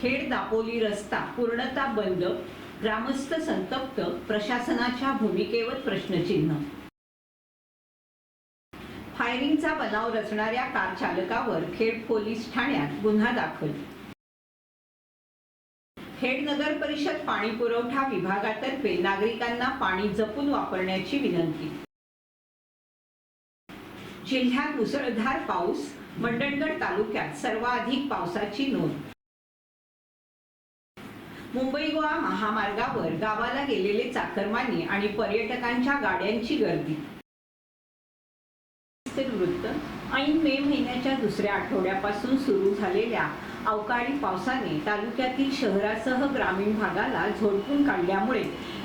खेड दापोली रस्ता पूर्णता बंद ग्रामस्थ संतप्त प्रशासनाच्या भूमिकेवर प्रश्नचिन्ह. फायरिंगचा बनाव रचणाऱ्या कार चालकावर खेड पोलीस ठाण्यात गुन्हा दाखल. खेड नगर परिषद पाणी पुरवठा विभागातर्फे नागरिकांना पाणी जपून वापरण्याची विनंती. जिल्ह्यात मुसळधार पाऊस मंडणगड तालुक्यात सर्वाधिक पावसाची नोंद. मुंबई गोवा महामार्गावर गावाला गेलेले चाकरमानी आणि पर्यटकांच्या गाड्यांची गर्दी. वृत्त ऐन मे महिन्याच्या दुसऱ्या आठवड्यापासून सुरू झालेल्या अवकाळी पावसाने तालुक्यातील शहरासह ग्रामीण भागाला झोडपून काढल्यामुळे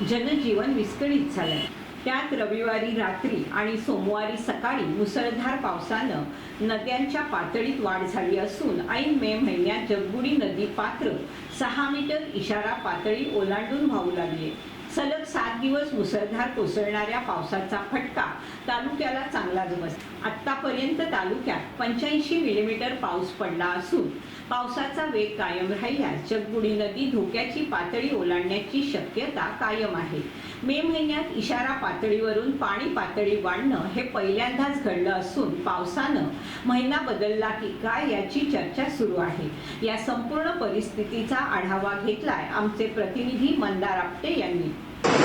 जनजीवन विस्कळीत झालंय. त्यात रविवारी रात्री आणि सोमवारी सकाळी मुसळधार पावसानं नद्यांच्या पातळीत वाढ झाली असून ऐन मे महिन्यात जगबुडी नदी पात्र सहा मीटर इशारा पातळी ओलांडून वाहू लागली. सलग सात दिवस मुसळधार कोसळणाऱ्या पावसाचा फटका तालुक्याला चांगलाच बस आतापर्यंत तालुक्यात पंच्याऐंशी मिलीमीटर पाऊस पडला असून पावसाचा वेग कायम राहिल्यास जगबुडी नदी धोक्याची पातळी ओलांडण्याची शक्यता कायम आहे. मे महिन्यात इशारा पातळीवरून पाणी पातळी वाढणं हे पहिल्यांदाच घडलं असून पावसानं महिना बदलला की काय याची चर्चा सुरू आहे. या संपूर्ण परिस्थितीचा आढावा घेतलाय आमचे प्रतिनिधी मंदार आपटे यांनी.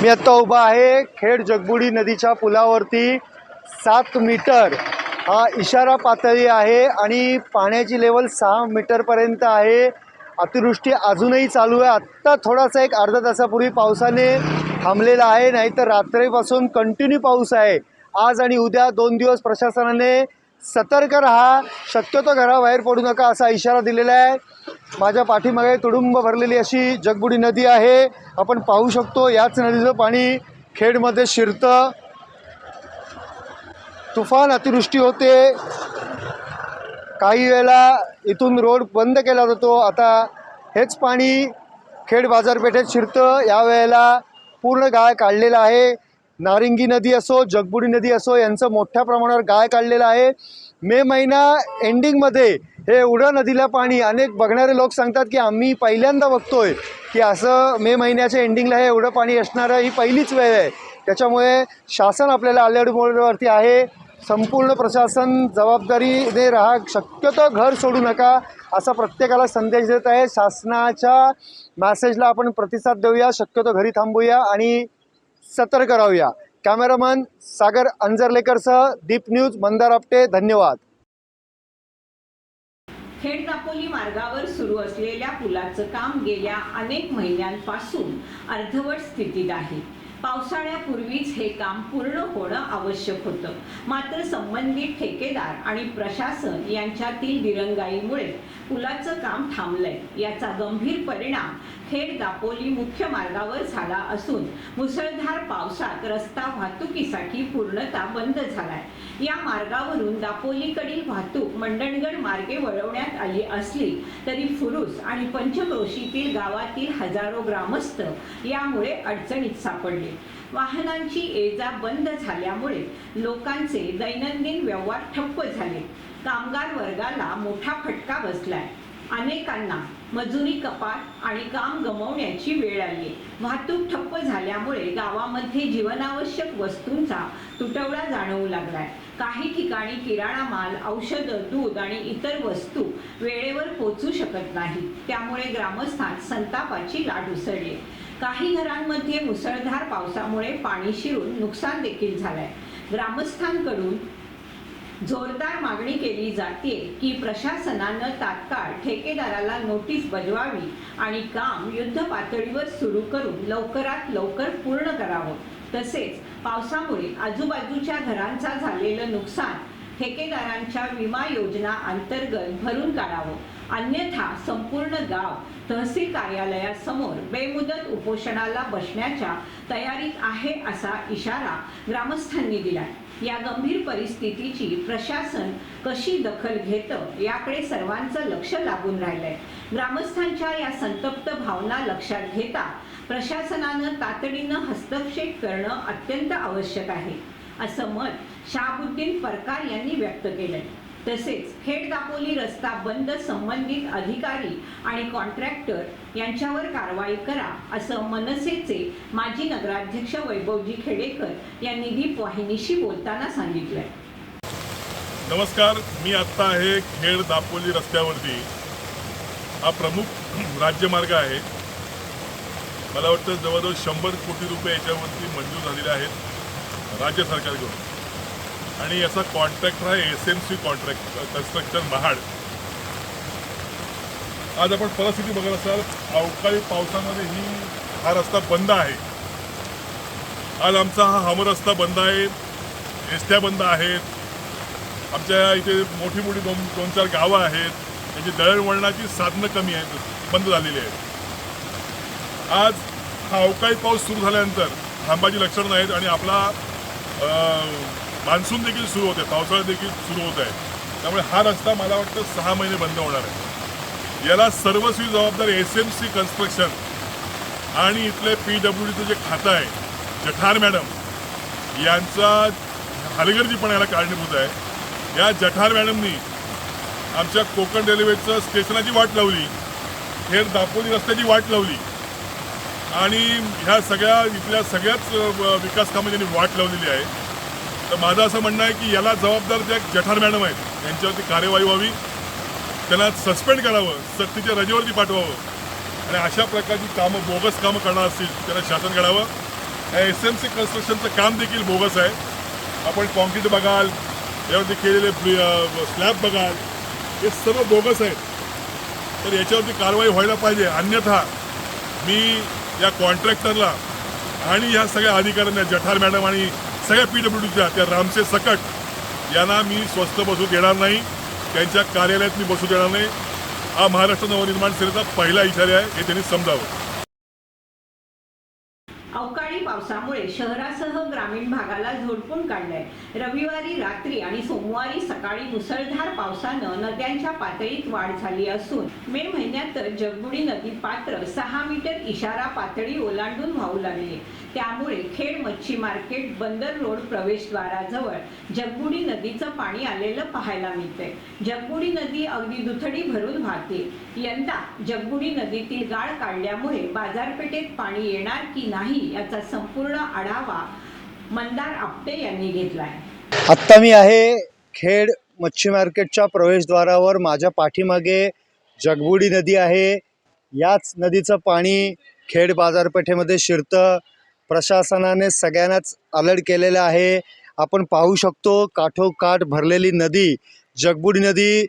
मी आत्ता उभा आहे खेड जगबुडी नदीच्या पुलावरती सात मीटर हा इशारा पातळी आहे आणि पाण्याची लेवल सहा मीटरपर्यंत आहे. अतिवृष्टी अजूनही चालू आहे. आत्ता थोडासा एक अर्धा तासापूर्वी पावसाने थांबलेला आहे. नाहीतर रात्रीपासून कंटिन्यू पाऊस आहे. आज आणि उद्या दोन दिवस प्रशासनाने सतर्क राहा. शक्यतो घराबाहेर पडू नका असा इशारा दिलेला आहे. माझ्या पाठीमागे तुडुंब भरलेली अशी जगबुडी नदी आहे. आपण पाहू शकतो याच नदीचं पाणी खेडमध्ये शिरतं. तुफान अतिवृष्टी होते. काही वेळेला इथून रोड बंद केला जातो. आता हेच पाणी खेड बाजारपेठेत शिरतं. यावेळेला पूर्ण गाळ काढलेला आहे. नारिंगी नदी असो जगबुडी नदी असो यांचं मोठ्या प्रमाणावर गाळ काढलेलं आहे. मे महिना एंडिंगमध्ये हे एवढं नदीला पाणी. अनेक बघणारे लोक सांगतात की आम्ही पहिल्यांदा बघतोय की असं मे महिन्याच्या एंडिंगला हे एवढं पाणी असणारं ही पहिलीच वेळ आहे. त्याच्यामुळे शासन आपल्याला आलेडवरती आहे. संपूर्ण प्रशासन जबाबदारीने राहा शक्यतो घर सोडू नका असा प्रत्येकाला संदेश देत आहे. शासनाच्या मॅसेजला आपण प्रतिसाद देऊया शक्यतो घरी थांबूया आणि सतर्क राहूया. कॅमेरामन सागर अंजरलेकरसह दीप न्यूज मंदार आपटे धन्यवाद. खेड दापोली मार्गावर सुरू असलेल्या पुलाचं काम गेल्या अनेक महिन्यांपासून अर्धवट स्थितीत आहे. पावसाळ्यापूर्वीच हे काम पूर्ण होणं आवश्यक होतं. मात्र संबंधित ठेकेदार आणि प्रशासन यांच्यातील दिरंगाईमुळे पुलाचं काम थांबलंय. याचा गंभीर परिणाम थेट दापोली मुख्य मार्गावर झाला असून मुसळधार पावसात रस्ता वाहतुकीसाठी पूर्णतः बंद झालाय. या मार्गावरून दापोलीकडील वाहतूक मंडणगड मार्गे वळवण्यात आली असली तरी फुरुस आणि पंचक्रोशीतील गावातील हजारो ग्रामस्थ यामुळे अडचणीत सापडले. वाहनांची ये जा बंद झाल्यामुळे लोकांचे दैनंदिन व्यवहार ठप्प झाले. कामगार वर्गाला मोठा फटका बसलाय. अनेकांना मजुरी कपात आणि काम गमावण्याची वेळ आली. वाहतूक ठप्प झाल्यामुळे गावामध्ये जीवनावश्यक वस्तूंचा तुटवडा जाणवू लागलाय. काही ठिकाणी किराणा माल औषधं दूध आणि इतर वस्तू वेळेवर पोचू शकत नाही. त्यामुळे ग्रामस्थांत संतापाची लाट उसळली. काही घरांमध्ये मुसळधार पावसामुळे पाणी शिरून नुकसान देखील झालंय. ग्रामस्थांकडून जोरदार मागणी केली जाते की प्रशासनानं तात्काळ ठेकेदाराला नोटीस बजवावी आणि काम युद्ध पातळीवर सुरू करून लवकरात लवकर पूर्ण करावं. तसेच पावसामुळे आजूबाजूच्या घरांचा झालेलं नुकसान ठेकेदारांच्या विमा योजना अंतर्गत भरून काढावं. अन्यथा संपूर्ण गाव तहसील कार्यालयासमोर बेमुदत उपोषणाला बसण्याच्या तयारीत आहे असा इशारा ग्रामस्थांनी दिलाय. या गंभीर परिस्थितीची प्रशासन कशी दखल घेतं याकडे सर्वांचं लक्ष लागून राहिलंय. ग्रामस्थांच्या या संतप्त भावना लक्षात घेता प्रशासनानं तातडीनं हस्तक्षेप करणं अत्यंत आवश्यक आहे असं मत शहाबुद्दीन परकार यांनी व्यक्त केलंय. तसेच खेड दापोली रस्ता बंद संबंधित अधिकारी आणि कॉन्ट्रॅक्टर यांच्यावर कारवाई करा असं मनसेचे माजी नगराध्यक्ष वैभवजी खेडेकर यांनी दीप वाहिनीशी बोलताना सांगितलंय. नमस्कार मी आत्ता आहे खेड दापोली रस्त्यावरती. हा प्रमुख राज्यमार्ग आहे. मला वाटतं जवळजवळ शंभर कोटी रुपये याच्यावरती मंजूर झालेले आहेत राज्य सरकारकडून. आणि याचा कॉन्ट्रॅक्टर आहे S M C contract construction Mahad. आज आपण परिस्थिती बघत असाल अवकाळी पावसामध्ये ही हा रस्ता बंद आहे. आज आमचा हा हमर रस्ता बंद आहे एसट्या बंद आहेत. आमच्या इथे मोठी मोठी दोन दोन चार गावं आहेत. त्यांची दळणवळणाची साधनं कमी आहेत बंद झालेली आहेत. आज हा अवकाळी पाऊस सुरू झाल्यानंतर थांबाची लक्षणं नाहीत आणि आपला मान्सून देखील सुरू होत आहे पावसाळा देखील सुरू होत आहे. त्यामुळे हा रस्ता मला वाटतं सहा महिने बंद होणार आहे. याला सर्वस्वी जबाबदार एस एम सी कन्स्ट्रक्शन आणि इथले पी डब्ल्यू डीचं जे खातं आहे जठार मॅडम यांचा हलगर्जीपणा याला कारणीभूत आहे. या जठार मॅडमनी आमच्या कोकण रेल्वेचं स्टेशनाची वाट लावली थेर दापोली रस्त्याची वाट लावली आणि ह्या सगळ्या इथल्या सगळ्याच विकास कामांनी वाट लावलेली आहे तर माझं असं म्हणणं आहे की याला जबाबदार ज्या जठार मॅडम आहेत. यांच्यावरती कार्यवाही व्हावी. त्यांना सस्पेंड करावं. सक्तीच्या रजेवरती पाठवावं. आणि अशा प्रकारची कामं बोगस कामं करणार असतील त्याला शासन करावं. या एस एम सी कन्स्ट्रक्शनचं काम देखील बोगस आहे. आपण कॉन्क्रीट बघाल यावरती केलेले स्लॅब बघाल हे सर्व बोगस आहेत. तर याच्यावरती कारवाई व्हायला पाहिजे. अन्यथा मी या कॉन्ट्रॅक्टरला आणि ह्या सगळ्या अधिकाऱ्यांना जठार मॅडम आणि सगळ्या पी त्या रामसे सकट यांना मी स्वस्त बसू देणार नाही. त्यांच्या कार्यालयात मी बसू देणार नाही. हा महाराष्ट्र नवनिर्माण सेनेचा पहिला इशारा आहे हे त्यांनी समजावं. अवकाळी पावसामुळे शहरासह ग्रामीण भागाला झोडपून काढलंय. रविवारी रात्री आणि सोमवारी सकाळी मुसळधार पावसानं नद्यांच्या पातळीत वाढ झाली असून मे महिन्यात तर जगबुडी नदी पात्र सहा मीटर इशारा पातळी ओलांडून वाहू लागली. त्यामुळे खेड मच्छी मार्केट बंदर रोड प्रवेशद्वाराजवळ जगबुडी नदीचं पाणी आलेलं पाहायला मिळतंय. जगबुडी नदी अगदी दुथडी भरून वाहते. यंदा जगबुडी नदीतील गाळ काढल्यामुळे बाजारपेठेत पाणी येणार की नाही याचा संपूर्ण आढावा मंदार आपटे यांनी घेतलाय. आत्ता मी आहे खेड मच्छी मार्केटच्या प्रवेशद्वारावर. माझ्या पाठीमागे जगबुडी नदी आहे. याच नदीचं पाणी खेड बाजारपेठेमध्ये शिरतं. प्रशासनाने सगळ्यांनाच अलर्ट केलेलं आहे. आपण पाहू शकतो काठोकाठ भरलेली नदी जगबुडी नदी.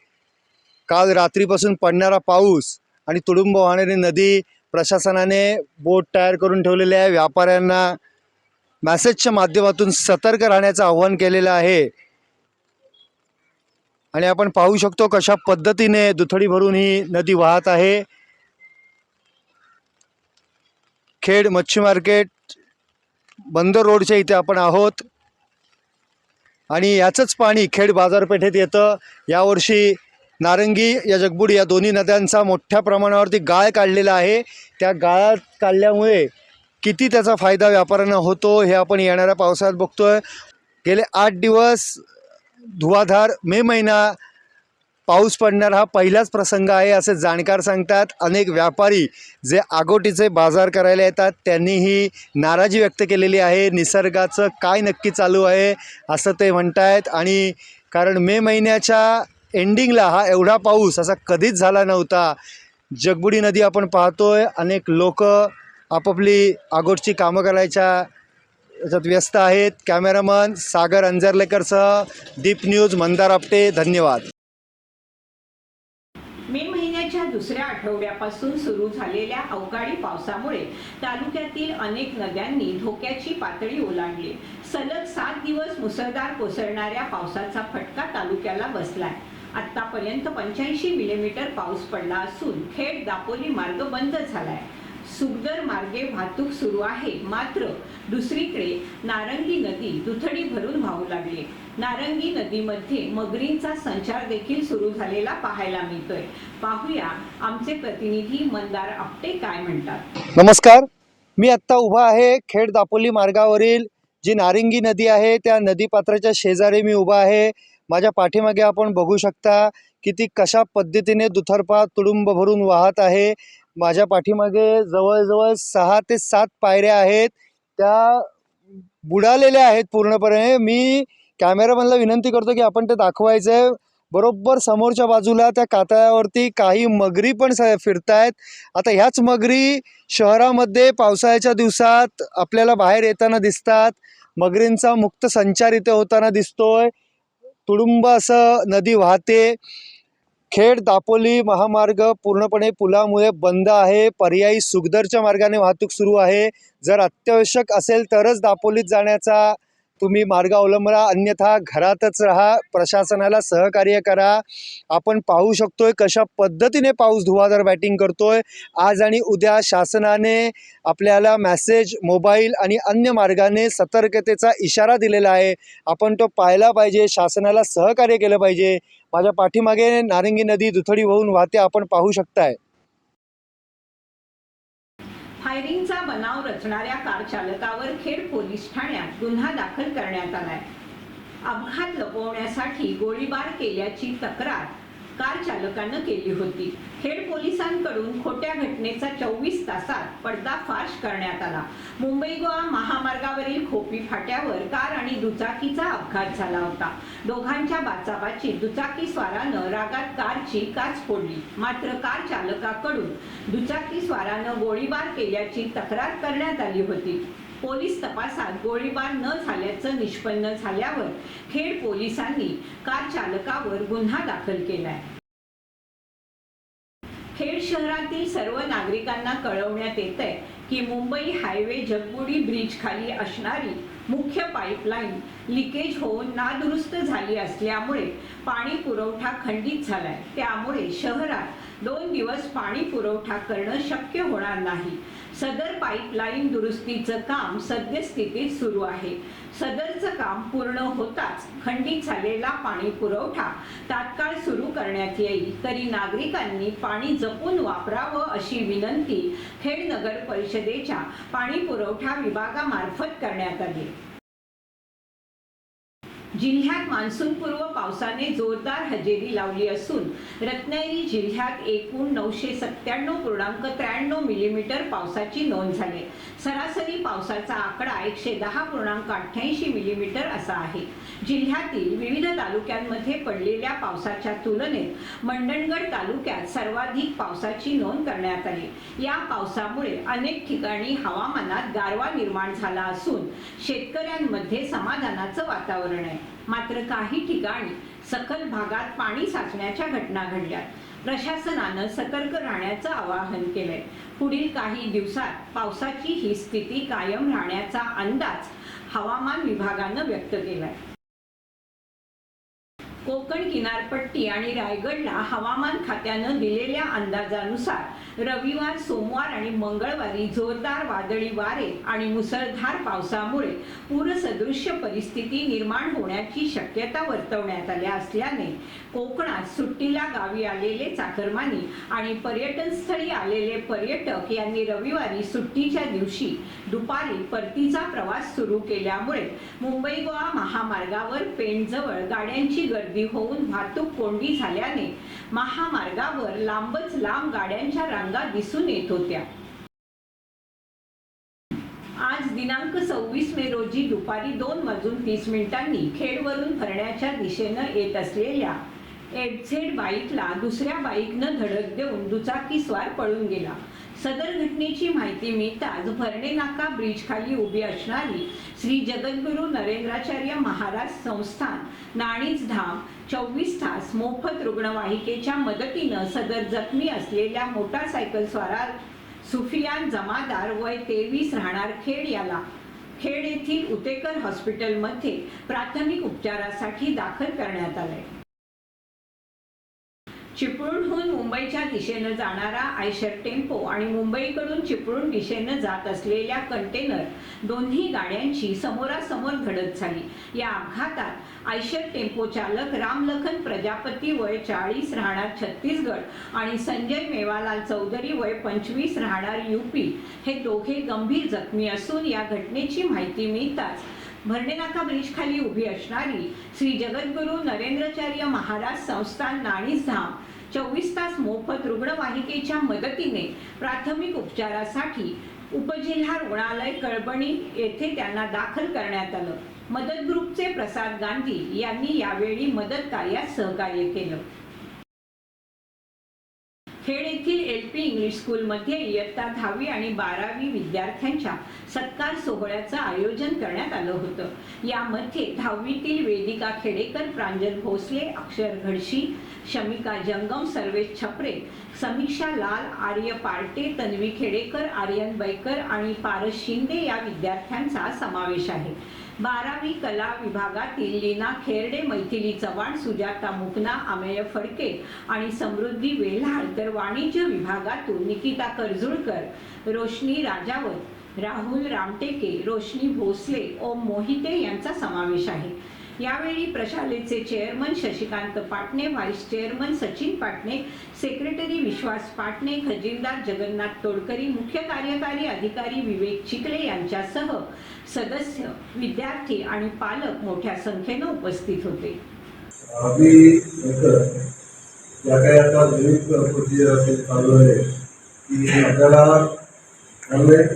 काल रात्रीपासून पडणारा पाऊस आणि तुडुंब वाहणारी नदी प्रशासनाने बोट तयार करून ठेवलेले आहे. व्यापाऱ्यांना मॅसेजच्या माध्यमातून सतर्क राहण्याचं आव्हान केलेलं आहे. आणि आपण पाहू शकतो कशा पद्धतीने दुथडी भरून ही नदी वाहत आहे. खेड मच्छी मार्केट बंदर रोडच्या इथे आपण आहोत. आणि याचंच पाणी खेड बाजारपेठेत येतं. यावर्षी नारंगी या जगबुडी या दोन्ही नद्यांचा मोठ्या प्रमाणावरती गाळ काढलेला आहे. त्या गाळात काढल्यामुळे किती त्याचा फायदा व्यापाऱ्यांना होतो हे आपण येणाऱ्या पावसाळ्यात बघतोय. गेले आठ दिवस धुवाधार मे महिना पाऊस पडणारा हा पहिलाच प्रसंग आहे असे जाणकार सांगतात. अनेक व्यापारी जे आगोटीचे बाजार करायला येतात त्यांनीही नाराजी व्यक्त केलेली आहे. निसर्गाचं काय नक्की चालू आहे असं ते म्हणतायत आणि कारण मे महिन्याच्या एंडिंगला हा एवढा पाऊस असा कधीच झाला नव्हता. जगबुडी नदी आपण पाहतोय अनेक लोक आपापली आगोटची कामं करायच्या याच्यात व्यस्त आहेत. कॅमेरामन सागर अंजरलेकरसह दीप न्यूज मंदार आपटे धन्यवाद. मे महिन्याच्या दुसऱ्या आठवड्यापासून सुरू झालेल्या अवकाळी पावसामुळे तालुक्यातील अनेक नद्यांनी धोक्याची पातळी ओलांडली. सलग सात दिवस मुसळधार कोसळणाऱ्या पावसाचा फटका तालुक्याला बसलाय. आतापर्यंत पंच्याऐंशी मिलीमीटर पाऊस पडला असून खेड दापोली मार्ग बंद झालाय. सुगदर मार्गे वाहतूक सुरू आहे. मात्र दुसरीकडे नारंगी नदी दुथडी भरून वाहू लागली. नारंगी नदीमध्ये मगरींचा संचार देखील सुरू झालेला पाहायला मिळतोय. पाहूया आमचे प्रतिनिधी मंदार आपटे काय म्हणतात. नमस्कार. मी आत्ता उभा आहे खेड दापोली मार्गावरील जी नारिंगी नदी आहे त्या नदीपात्राच्या शेजारी मी उभा आहे. माझ्या पाठीमागे आपण बघू शकता की ती कशा पद्धतीने दुथरपा तुडुंब भरून वाहत आहे. माझ्या पाठीमागे जवळजवळ सहा ते सात पायऱ्या आहेत. त्या बुडालेल्या आहेत पूर्णपणे. मी कॅमेरामॅनला विनंती करतो की आपण ते दाखवायचं आहे बरोबर समोरच्या बाजूला त्या कातळावरती काही मगरी पण स फिरतायत. आता ह्याच मगरी शहरामध्ये पावसाळ्याच्या दिवसात आपल्याला बाहेर येताना दिसतात. मगरींचा मुक्त संचार इथे होताना दिसतोय. तुडुंब असं नदी वाहते. खेड दापोली महामार्ग पूर्णपणे पुलामुळे बंद आहे. पर्यायी सुखदरच्या मार्गाने वाहतूक सुरू आहे. जर अत्यावश्यक असेल तरच दापोलीत जाण्याचा तुम्ही मार्ग अवलंबला अन्यथा घरातच राहा प्रशासनाला सहकार्य करा. आपण पाहू शकतोय कशा पद्धतीने पाऊस धुवाधार बॅटिंग करतोय. आज आणि उद्या शासनाने आपल्याला मॅसेज मोबाईल आणि अन्य मार्गाने सतर्कतेचा इशारा दिलेला आहे. आपण तो पाहायला पाहिजे शासनाला सहकार्य केलं पाहिजे. माझ्या पाठीमागे नारंगी नदी दुथडी वाहून वाहते आपण पाहू शकताय. फायरिंगचा रचणाऱ्या कार चालकावर खेड पोलीस ठाण्यात गुन्हा दाखल करण्यात आलाय. अपघात लपवण्यासाठी गोळीबार केल्याची तक्रार कार चालकानं केली होती. खेड पोलिसांकडून खोट्या घटनेचा चोवीस तासात पडदाफाश करण्यात आला. मुंबई गोवा महामार्गावरील खोपी फाट्यावर कार आणि दुचाकीचा अपघात झाला होता. दोघांच्या बाचाबाची दुचाकी स्वारानं रागात कारची काच फोडली. मात्र कार चालकाकडून दुचाकी स्वारानं गोळीबार केल्याची तक्रार करण्यात आली होती. पोलीस तपासात गोळीबार न झाल्याचं निष्पन्न झाल्यावर खेड पोलिसांनी कार चालकावर गुन्हा दाखल केलाय. खेड शहरातील सर्व नागरिकांना कळवण्यात येत आहे की मुंबई हायवे जगबुडी ब्रिज खाली असणारी मुख्य पाईपलाईन लिकेज होऊन नादुरुस्त झाली असल्यामुळे पाणी पुरवठा खंडित झालाय. त्यामुळे शहरात दोन दिवस पाणी पुरवठा करणं शक्य होणार नाही. सदर पाईपलाईन दुरुस्तीचं काम सद्यस्थितीत सुरू आहे. सदरचं काम पूर्ण होताच खंडित झालेला पाणी पुरवठा तात्काळ सुरू करण्यात येईल. तरी नागरिकांनी पाणी जपून वापरावं अशी विनंती खेड नगर परिषदेच्या पाणी पुरवठा विभागामार्फत करण्यात आली. जिल्ह्यात मान्सूनपूर्व पावसाने जोरदार हजेरी लावली असून रत्नागिरी जिल्ह्यात एकूण नऊशे सत्त्याण्णव पूर्णांक त्र्याण्णव मिलीमीटर पावसाची नोंद झाली. सरासरी पावसाचा आकडा एकशे दहा पूर्णांक अठ्ठ्याऐंशी मिलीमीटर असा आहे. जिल्ह्यातील विविध तालुक्यांमध्ये पडलेल्या पावसाच्या तुलनेत मंडणगड तालुक्यात सर्वाधिक पावसाची नोंद करण्यात आली. या पावसामुळे अनेक ठिकाणी हवामानात गारवा निर्माण झाला असून शेतकऱ्यांमध्ये समाधानाचं वातावरण आहे. मात्र काही ठिकाणी सखल भागात पाणी साचण्याच्या घटना घडल्या प्रशासनानं सतर्क राहण्याचं आवाहन केलंय. पुढील काही दिवसात पावसाची ही स्थिती कायम राहण्याचा अंदाज हवामान विभागानं व्यक्त केलाय. कोकण किनारपट्टी आणि रायगडला हवामान खात्यानं दिलेल्या अंदाजानुसार रविवार सोमवार आणि मंगळवारी जोरदार वादळी वारे आणि मुसळधार पावसामुळे पूरसदृश्य परिस्थिती निर्माण होण्याची शक्यता वर्तवण्यात आल्या असल्याने कोकणात सुट्टीला गावी आलेले चाकरमानी आणि पर्यटनस्थळी आलेले पर्यटक यांनी रविवारी सुट्टीच्या दिवशी दुपारी परतीचा प्रवास सुरू केल्यामुळे मुंबई गोवा महामार्गावर पेणजवळ गाड्यांची गर्दी गर्दी होऊन वाहतूक कोंडी झाल्याने महामार्गावर लांबच लांब गाड्यांच्या रांगा दिसून येत होत्या. आज दिनांक सव्वीस मे रोजी दुपारी दोन वाजून तीस मिनिटांनी खेडवरून भरण्याच्या दिशेनं येत असलेल्या एफझेड बाईकला दुसऱ्या बाईकनं धडक देऊन दुचाकीस्वार पळून गेला. सदर घटनेची माहिती मिळताच भरणे नाका ब्रिज खाली उभी असणारी श्री जगद्गुरु नरेंद्राचार्य महाराज संस्थान नाणीच धाम चोवीस तास मोफत रुग्णवाहिकेच्या मदतीनं सदर जखमी असलेल्या मोटारसायकल स्वारा सुफियान जमादार वय तेवीस राहणार खेड याला. खेड येथील उतेकर हॉस्पिटलमध्ये प्राथमिक उपचारासाठी दाखल करण्यात आलंय. चिपळूणहून मुंबईच्या दिशेनं जाणारा आयशर टेम्पो आणि मुंबईकडून चिपळूण दिशेनं जात असलेल्या कंटेनर दोन्ही गाड्यांची समोरासमोर धडक झाली. या अपघातात आयशर टेम्पो चालक रामलखन प्रजापती वय चाळीस राहणार छत्तीसगड आणि संजय मेवालाल चौधरी वय पंचवीस राहणार युपी. हे दोघे गंभीर जखमी असून या घटनेची माहिती मिळताच भरणेनाका ब्रिज खाली उभी असणारी श्री जगद्गुरू नरेंद्रचार्य महाराज संस्थान नाणीसधाम चोवीस तास मोफत रुग्णवाहिकेच्या मदतीने प्राथमिक उपचारासाठी उपजिल्हा रुग्णालय कळबणी येथे त्यांना दाखल करण्यात आलं. मदत ग्रुपचे प्रसाद गांधी यांनी यावेळी मदत कार्यात सहकार्य केलं. खेड येथील एल पी इंग्लिश स्कूलमध्ये इयत्ता दहावी आणि बारावी विद्यार्थ्यांच्या सत्कार सोहळ्याचं आयोजन करण्यात आलं होतं. यामध्ये दहावीतील वेदिका खेडेकर प्रांजल भोसले अक्षर घडशी शमिका जंगम सर्वेश छपरे समीक्षा लाल आर्य पार्टे तन्वी खेडेकर आर्यन बैकर आणि पारस शिंदे या विद्यार्थ्यांचा समावेश आहे. बारावी कला विभागातील लीना खेरडे मैथिली चव्हाण सुजाता मुकना अमेय फडके आणि समृद्धी वेल्हाळ तर वाणिज्य विभागातून निकिता करजुळकर रोशनी राजावत राहुल रामटेके रोशनी भोसले ओम मोहिते यांचा समावेश आहे. यावेळी प्रशालेचे chairman Shashikant Patne vice chairman Sachin Patne secretary Vishwas Patne खजिनदार Jagannath Todkari मुख्य कार्यकारी अधिकारी विवेक चिकले यांच्यासह सदस्य विद्यार्थी आणि पालक मोठ्या संख्येनं उपस्थित होते. आम्ही ज्या काही आता नवीन प्रोसिजर असेल चालू आहे की आपल्याला ऑनलाईन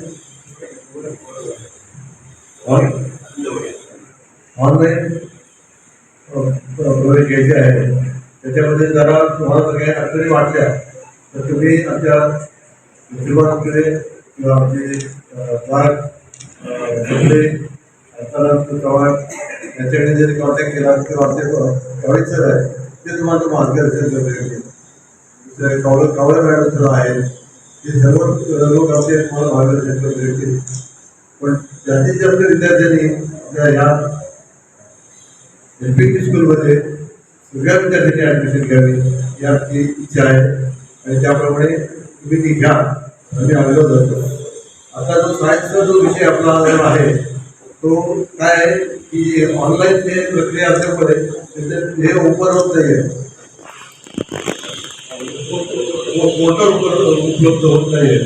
ऑनलाईन प्रवेश घ्यायचे आहे त्याच्यामध्ये जरा तुम्हाला जर काही अडचणी वाटल्या तर तुम्ही आमच्या श्रीमानकडे किंवा आमचे क्लार्क शिंदे चव्हाण यांच्याकडे जरी कॉन्टॅक्ट केला किंवा आमचे कॉलेज सर आहे ते तुम्हाला मार्गदर्शन करते दुसरे कॉलेज कावळे मॅडम सुद्धा आहेत. ते सर्व लोक आमचे तुम्हाला मार्गदर्शन करते पण जास्तीत जास्त विद्यार्थ्यांनी आपल्या ह्या एल पी टी स्कूलमध्ये सगळ्या विद्यार्थ्यांनी ॲडमिशन घ्यावी ही आमची इच्छा आहे. आणि त्याप्रमाणे तुम्ही ती घ्या. आम्ही आग्रह करतो आता जो सायन्सचा जो विषय आपला जो आहे तो काय आहे की ऑनलाईन जे प्रक्रिया असल्यामुळे हे ओपन होत नाही आहे पोर्टल उपलब्ध होत नाही आहे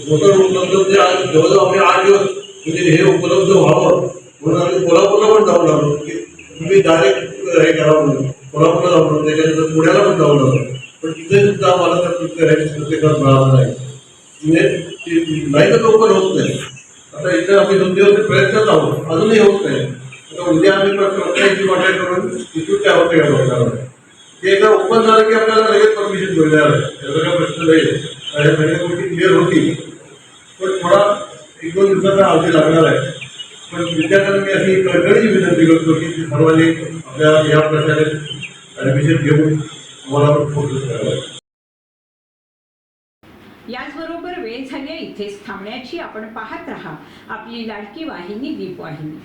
पोर्टल उपलब्ध म्हणजे जवळजवळ आम्ही आठ दिवस म्हणजे हे उपलब्ध व्हावं म्हणून आम्ही कोल्हापूरला पण जाऊन लागलो की तुम्ही डायरेक्ट हे करावं कोल्हापूरला जाऊन त्याच्यानंतर पुण्याला पण जाऊ लागलं पण तिथे सुद्धा मला त्या करायची प्रत्येकात मिळालं नाही. म्हणजे नाही लाईनच ओपन होत नाही. आता इथे आम्ही दोन दिवस प्रयत्न आहोत अजूनही होत नाही. आता उद्या आम्ही प्रत्येकाची कॉन्टॅक्ट करून तिथून त्या होते का बघणार ते एकदा ओपन झालं की आपल्याला लगेच परमिशन मिळणार आहे. त्याचा काही प्रश्न नाही. आणि सगळ्या गोष्टी क्लिअर होतील. पण थोडा एक दोन दिवसाचा अवधी लागणार आहे. पण विद्यार्थ्यांना मी अशी कळकळीची विनंती करतो की सर्वांनी आपल्या या प्रकारे ॲडमिशन घेऊन मला फोकस करावा याचबरोबर वेळ झाली इथेच थांबण्याची आपण पाहत राहा. आपली लाडकी वाहिनी दीप वाहिनी